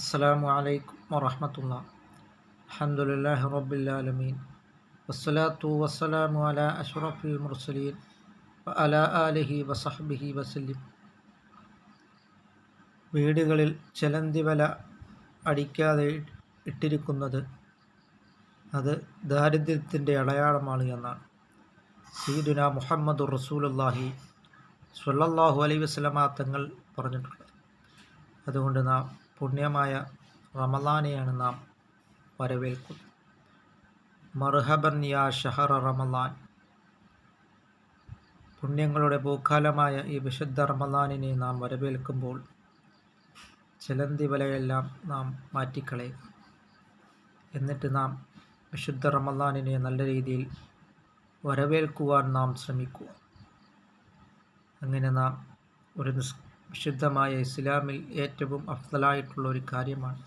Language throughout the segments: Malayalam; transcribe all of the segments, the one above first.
അസ്സാം വലൈക്കും വറഹമത്തുള്ള. അഹമ്മദില്ലാഹി റബ്ബിലാലമീൻ വസ്സലാത്തു വസ്സലാമു അല അഷ്റഫുൽ മുർസലീൻ അല ആലിഹി വസഹബിഹി വസല്ലിം. വീടുകളിൽ ചെലന്തി വല അടിക്കാതെ ഇട്ടിരിക്കുന്നത് അത് ദാരിദ്ര്യത്തിന്റെ അടയാളമാണ് എന്നാണ്. സീദുന മുഹമ്മദ് റസൂലുല്ലാഹി സ്വല്ലല്ലാഹു അലൈഹി വസ്ലമാ തങ്ങൾ പറഞ്ഞിട്ടുള്ളത് അതുകൊണ്ട് നാം പുണ്യമായ റമലാനെയാണ് നാം വരവേൽക്കുന്നത് മർഹബൻ യാ ഷഹർ റമലാൻ. പുണ്യങ്ങളുടെ പൂക്കാലമായ ഈ വിശുദ്ധ റമലാനിനെ നാം വരവേൽക്കുമ്പോൾ ചിലന്തി വലയെല്ലാം നാം മാറ്റിക്കളയും എന്നിട്ട് നാം വിശുദ്ധ റമലാനിനെ നല്ല രീതിയിൽ വരവേൽക്കുവാൻ നാം ശ്രമിക്കുക. അങ്ങനെ നാം ഒരു നിസ് വിശുദ്ധമായ ഇസ്ലാമിൽ ഏറ്റവും അഫ്സലായിട്ടുള്ള ഒരു കാര്യമാണ്.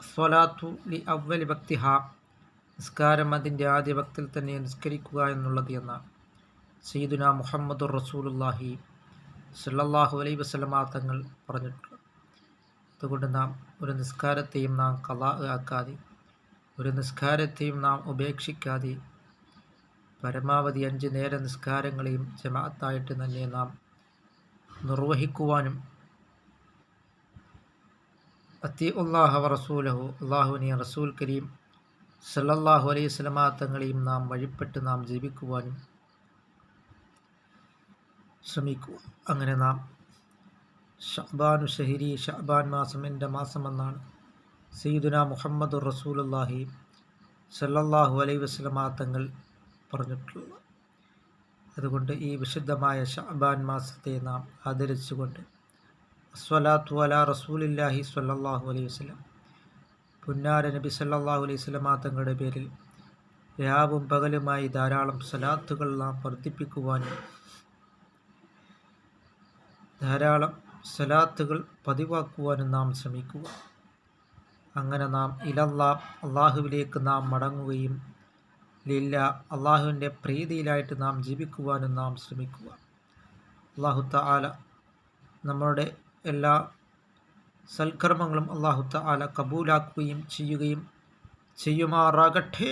സ്വലാത്തു ലി അവലി ഭക്തി ഹാ നിസ്കാരം അതിന്റെ ആദ്യ ഭക്തിൽ തന്നെ നിസ്കരിക്കുക എന്നുള്ളത് എന്നാണ്. സയ്യിദുന മുഹമ്മദ് റസൂലുല്ലാഹി സല്ലാഹു അലൈ വസ്ലമാ തങ്ങൾ അതുകൊണ്ട് നാം ഒരു നിസ്കാരത്തെയും നാം കലാ ആക്കാതെ ഒരു നിസ്കാരത്തെയും നാം ഉപേക്ഷിക്കാതെ പരമാവധി അഞ്ച് നേര നിസ്കാരങ്ങളെയും ജമാഅത്തായിട്ട് തന്നെ നാം നിർവഹിക്കുവാനും അത്തി ഉള്ളാഹ റസൂലഹു അള്ളാഹുവിനെ റസൂൽ കരീം സല്ലല്ലാഹു അലൈഹി സ്വലമാ തങ്ങളെയും നാം വഴിപ്പെട്ട് നാം ജീവിക്കുവാനും ശ്രമിക്കുക അങ്ങനെ നാം ഷഹബാനു ഷഹിരി ഷഹബാൻ മാസം എന്റെ മാസമെന്നാണ് സയ്യിദുന മുഹമ്മദ് റസൂലുല്ലാഹി സല്ലല്ലാഹു അലൈഹി വസ്ലമാ തങ്ങൾ പറഞ്ഞിട്ടുള്ളത്. അതുകൊണ്ട് ഈ വിശുദ്ധമായ ഷാബാൻ മാസത്തെ നാം ആദരിച്ചുകൊണ്ട് അസ്വലാത്തു അല റസൂലില്ലാഹി സ്വല്ലല്ലാഹു അലൈഹി വസ്ലം പുന്നാര നബി സല്ലാഹു അലൈഹി സ്വലമാ തങ്ങളുടെ പേരിൽ രാവും പകലുമായി ധാരാളം സലാത്തുകൾ നാം വർദ്ധിപ്പിക്കുവാനും ധാരാളം സലാത്തുകൾ പതിവാക്കുവാനും നാം ശ്രമിക്കുക. അങ്ങനെ നാം ഇലല്ലാ അള്ളാഹുവിലേക്ക് നാം മടങ്ങുകയും ലില്ല അള്ളാഹുവിന്റെ പ്രീതിയിലായിട്ട് നാം ജീവിക്കുവാനും നാം ശ്രമിക്കുക അള്ളാഹു താല നമ്മളുടെ എല്ലാ സൽക്കർമ്മങ്ങളും അള്ളാഹു താല കബൂലാക്കുകയും ചെയ്യുകയും ചെയ്യുമാറാകട്ടെ.